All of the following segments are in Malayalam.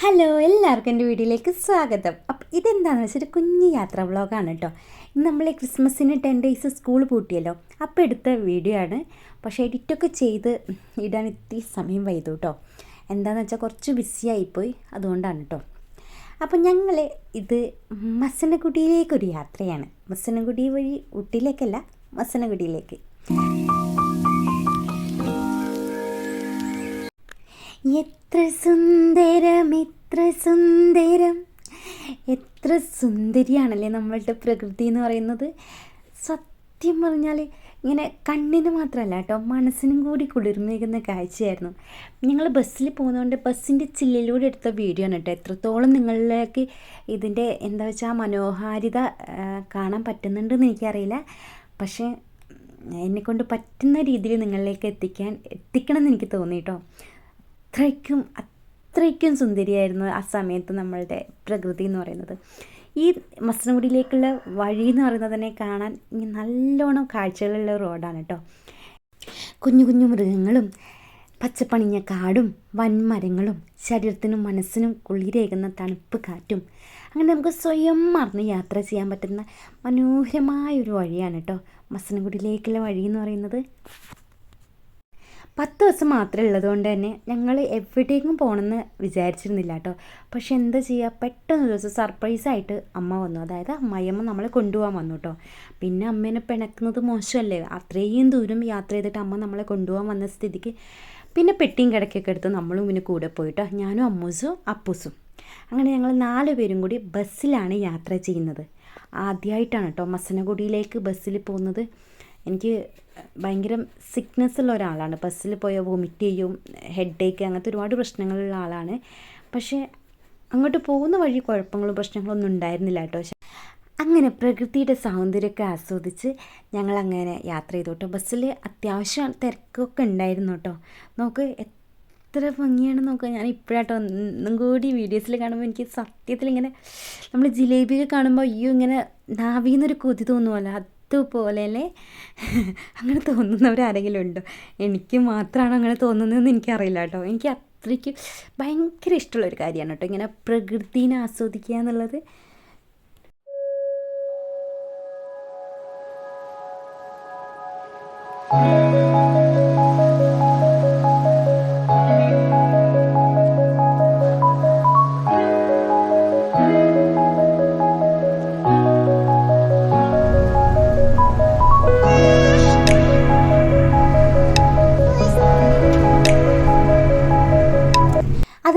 ഹലോ എല്ലാവർക്കും എന്റെ വീഡിയോയിലേക്ക് സ്വാഗതം. അപ്പം ഇതെന്താണെന്ന് വെച്ചാൽ ഒരു കുഞ്ഞു യാത്രാ വ്ളോഗാണ് കേട്ടോ ഇന്ന് നമ്മൾ ക്രിസ്മസിന് ടെൻ ഡേയ്സ് സ്കൂൾ പൂട്ടിയല്ലോ. അപ്പോൾ എടുത്ത വീഡിയോ ആണ്. പക്ഷേ എഡിറ്റൊക്കെ ചെയ്ത് ഇടാൻ ഇത്തിരി സമയം വൈതു കേട്ടോ എന്താണെന്ന് വെച്ചാൽ കുറച്ച് ബിസി ആയിപ്പോയി. അതുകൊണ്ടാണ് കേട്ടോ അപ്പോൾ ഞങ്ങൾ ഇത് മസനഗുഡിയിലേക്കൊരു യാത്രയാണ്. മസനഗുഡി വഴി ഊട്ടിയിലേക്കല്ല മസനഗുഡിയിലേക്ക്. എത്ര സുന്ദരം എത്ര സുന്ദരം. എത്ര സുന്ദരിയാണല്ലേ നമ്മളുടെ പ്രകൃതി എന്ന് പറയുന്നത്. സത്യം പറഞ്ഞാൽ ഇങ്ങനെ കണ്ണിന് മാത്രമല്ല കേട്ടോ മനസ്സിനും കൂടി കുളിർമേകുന്ന കാഴ്ചയായിരുന്നു. ഞങ്ങൾ ബസ്സിൽ പോകുന്നതുകൊണ്ട് ബസ്സിന്റെ ചില്ലിലൂടെ എടുത്ത വീഡിയോ ആണ് കേട്ടോ. എത്രത്തോളം നിങ്ങളിലേക്ക് ഇതിന്റെ എന്താ വെച്ചാൽ മനോഹാരിത കാണാൻ പറ്റുന്നുണ്ടെന്ന് എനിക്കറിയില്ല. പക്ഷേ എന്നെക്കൊണ്ട് പറ്റുന്ന രീതിയിൽ നിങ്ങളിലേക്ക് എത്തിക്കാൻ എത്തിക്കണം എന്ന് എനിക്ക് തോന്നി കേട്ടോ. അത്രയ്ക്കും അത്രയ്ക്കും സുന്ദരിയായിരുന്നു ആ സമയത്ത് നമ്മളുടെ പ്രകൃതി എന്ന് പറയുന്നത്. ഈ മസനഗുഡിയിലേക്കുള്ള വഴി എന്ന് പറയുന്നത് തന്നെ കാണാൻ നല്ലോണം കാഴ്ചകളുള്ള റോഡാണ് കേട്ടോ കുഞ്ഞു കുഞ്ഞു മൃഗങ്ങളും പച്ചപ്പണിഞ്ഞ കാടും വൻമരങ്ങളും ശരീരത്തിനും മനസ്സിനും കുളിരേകുന്ന തണുപ്പ് കാറ്റും അങ്ങനെ നമുക്ക് സ്വയം മറന്ന് യാത്ര ചെയ്യാൻ പറ്റുന്ന മനോഹരമായ ഒരു വഴിയാണ് കേട്ടോ മസനഗുഡിയിലേക്കുള്ള വഴി എന്ന് പറയുന്നത്. പത്ത് ദിവസം മാത്രമേ ഉള്ളതുകൊണ്ട് തന്നെ ഞങ്ങൾ എവിടേക്കും പോകണമെന്ന് വിചാരിച്ചിരുന്നില്ല കേട്ടോ പക്ഷെ എന്താ ചെയ്യുക പെട്ടെന്ന് ദിവസം സർപ്രൈസായിട്ട് അമ്മ വന്നു. അതായത് അമ്മയമ്മ നമ്മളെ കൊണ്ടുപോകാൻ വന്നു കേട്ടോ പിന്നെ അമ്മേനെ പിണക്കുന്നത് മോശമല്ലേ? അത്രയും ദൂരം യാത്ര ചെയ്തിട്ട് അമ്മ നമ്മളെ കൊണ്ടുപോകാൻ വന്ന സ്ഥിതിക്ക് പിന്നെ പെട്ടിയും കിടക്കൊക്കെ എടുത്ത് നമ്മളും പിന്നെ കൂടെ പോയിട്ടോ ഞാനും അമ്മൂസും അപ്പൂസും. അങ്ങനെ ഞങ്ങൾ നാല് പേരും കൂടി ബസ്സിലാണ് യാത്ര ചെയ്യുന്നത്. ആദ്യമായിട്ടാണ് കേട്ടോ മസനഗുഡിയിലേക്ക് ബസ്സിൽ പോകുന്നത്. എനിക്ക് ഭയങ്കര സിക്നെസ് ഉള്ള ഒരാളാണ്. ബസ്സിൽ പോയാൽ വൊമിറ്റ് ചെയ്യും ഹെഡ് ഏക്ക് അങ്ങനത്തെ ഒരുപാട് പ്രശ്നങ്ങളുള്ള ആളാണ്. പക്ഷേ അങ്ങോട്ട് പോകുന്ന വഴി കുഴപ്പങ്ങളും പ്രശ്നങ്ങളൊന്നും ഉണ്ടായിരുന്നില്ല കേട്ടോ. അങ്ങനെ പ്രകൃതിയുടെ സൗന്ദര്യമൊക്കെ ആസ്വദിച്ച് ഞങ്ങളങ്ങനെ യാത്ര ചെയ്തു കേട്ടോ ബസ്സിൽ അത്യാവശ്യം തിരക്കൊക്കെ ഉണ്ടായിരുന്നു കേട്ടോ. നമുക്ക് എത്ര ഭംഗിയാണ് നോക്കുക ഞാൻ ഇപ്പോഴാട്ടോ ഒന്നും കൂടി വീഡിയോസിൽ കാണുമ്പോൾ എനിക്ക് സത്യത്തിൽ ഇങ്ങനെ നമ്മൾ ജിലേബിയൊക്കെ കാണുമ്പോൾ അയ്യോ ഇങ്ങനെ നാവിന്നൊരു കൊതി തോന്നുമല്ലോ അതുപോലെ അല്ലേ അങ്ങനെ തോന്നുന്നവരാരെങ്കിലും ഉണ്ടോ എനിക്ക് മാത്രമാണ് അങ്ങനെ തോന്നുന്നതെന്ന് എനിക്കറിയില്ല കേട്ടോ. എനിക്ക് അത്രയ്ക്ക് ഭയങ്കര ഇഷ്ടമുള്ള ഒരു കാര്യമാണ് കേട്ടോ ഇങ്ങനെ പ്രകൃതിനെ ആസ്വദിക്കുക എന്നുള്ളത്.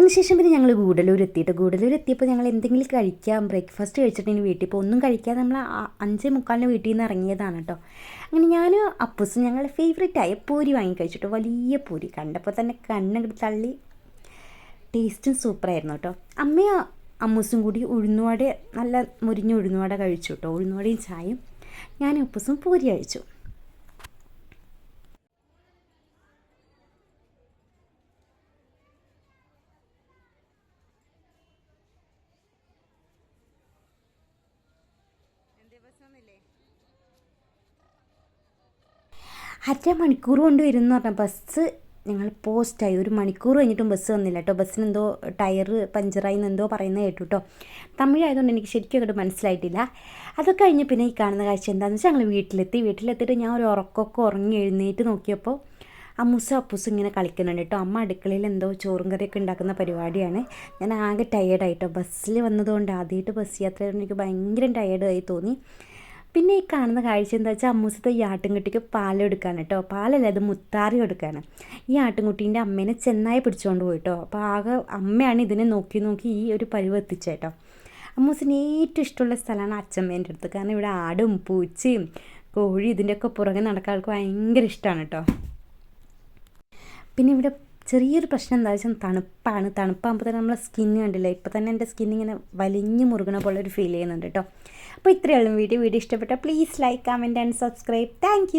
അതിനുശേഷം പിന്നെ ഞങ്ങൾ ഗൂഡലൂർ എത്തിയിട്ട് ഗൂഡലൂർ എത്തിയപ്പോൾ ഞങ്ങൾ എന്തെങ്കിലും കഴിക്കാം ബ്രേക്ക്ഫാസ്റ്റ് കഴിച്ചിട്ട് ഇനി വീട്ടിൽ ഇപ്പോൾ ഒന്നും കഴിക്കാതെ നമ്മൾ അഞ്ച് മുക്കാലിന് വീട്ടിൽ നിന്ന് ഇറങ്ങിയതാണ് കേട്ടോ അങ്ങനെ ഞാൻ അപ്പൂസും ഞങ്ങളുടെ ഫേവറേറ്റ് ആയ പൂരി വാങ്ങി കഴിച്ചിട്ട് വലിയ പൂരി. കണ്ടപ്പോൾ തന്നെ കണ്ണങ്ങോട്ട് തള്ളി. ടേസ്റ്റും സൂപ്പറായിരുന്നു കേട്ടോ അമ്മയും അമ്മൂസും കൂടി ഉഴുന്നുവട നല്ല മുരിഞ്ഞ ഉഴുന്നുവട കഴിച്ചു കേട്ടോ ഉഴുന്നുവടയും ചായയും. ഞാൻ അപ്പൂസും പൂരി കഴിച്ചു. അരമണിക്കൂർ കൊണ്ട് വരും എന്ന് പറഞ്ഞാൽ ബസ് ഞങ്ങൾ പോസ്റ്റായി ഒരു മണിക്കൂർ കഴിഞ്ഞിട്ടും ബസ് വന്നില്ല കേട്ടോ ബസ്സിന് എന്തോ ടയർ പഞ്ചറായി എന്തോ പറയുന്നത് കേട്ടു കേട്ടോ തമിഴായതുകൊണ്ട് എനിക്ക് ശരിക്കും അങ്ങോട്ട് മനസ്സിലായിട്ടില്ല. അതൊക്കെ കഴിഞ്ഞ് പിന്നെ ഈ കാണുന്ന കാഴ്ച എന്താണെന്ന് വെച്ചാൽ ഞങ്ങൾ വീട്ടിലെത്തി. വീട്ടിലെത്തിയിട്ട് ഞാൻ ഒരു ഉറക്കമൊക്കെ ഉറങ്ങി എഴുന്നേറ്റ് നോക്കിയപ്പോൾ അമ്മൂസും അപ്പൂസും ഇങ്ങനെ കളിക്കുന്നുണ്ട് കേട്ടോ അമ്മ അടുക്കളയിൽ എന്തോ ചോറും കറിയൊക്കെ ഉണ്ടാക്കുന്ന പരിപാടിയാണ്. ഞാൻ ആകെ ടയേർഡായിട്ടോ ബസ്സിൽ വന്നതുകൊണ്ട് ആദ്യമായിട്ട് ബസ് യാത്ര എനിക്ക് ഭയങ്കര ടയേർഡായി തോന്നി. പിന്നെ ഈ കാണുന്ന കാഴ്ച എന്താ വെച്ചാൽ അമ്മൂസത്തെ ഈ ആട്ടിൻകുട്ടിക്ക് പാലെടുക്കാൻ കേട്ടോ പാലല്ല അത് മുത്താറി കൊടുക്കാണ് ഈ ആട്ടിൻകുട്ടീന്റെ അമ്മേനെ ചെന്നായി പിടിച്ചുകൊണ്ട് പോയിട്ടോ. അപ്പോൾ ആകെ അമ്മയാണ് ഇതിനെ നോക്കി നോക്കി ഈ ഒരു പരുവ് എത്തിച്ചേട്ടോ അമ്മൂസിന് ഏറ്റവും ഇഷ്ടമുള്ള സ്ഥലമാണ് അച്ഛമ്മേന്റെ അടുത്ത്. കാരണം ഇവിടെ ആടും പൂച്ചയും കോഴി ഇതിന്റെയൊക്കെ പുറകെ നടക്കാൻ ആൾക്ക് ഭയങ്കര ഇഷ്ടമാണ് കേട്ടോ പിന്നെ ഇവിടെ ചെറിയൊരു പ്രശ്നം എന്താ വെച്ചാൽ തണുപ്പാണ്. തണുപ്പാകുമ്പോൾ തന്നെ നമ്മളെ സ്കിന്ന് കണ്ടില്ല? ഇപ്പോൾ തന്നെ എന്റെ സ്കിൻ ഇങ്ങനെ വലിഞ്ഞു മുറുകണ പോലെ ഒരു ഫീൽ ചെയ്യുന്നുണ്ട് കേട്ടോ അപ്പോൾ ഇത്രയേ ഉള്ളൂ വീഡിയോ. വീഡിയോ ഇഷ്ടപ്പെട്ടാൽ please like comment and subscribe thank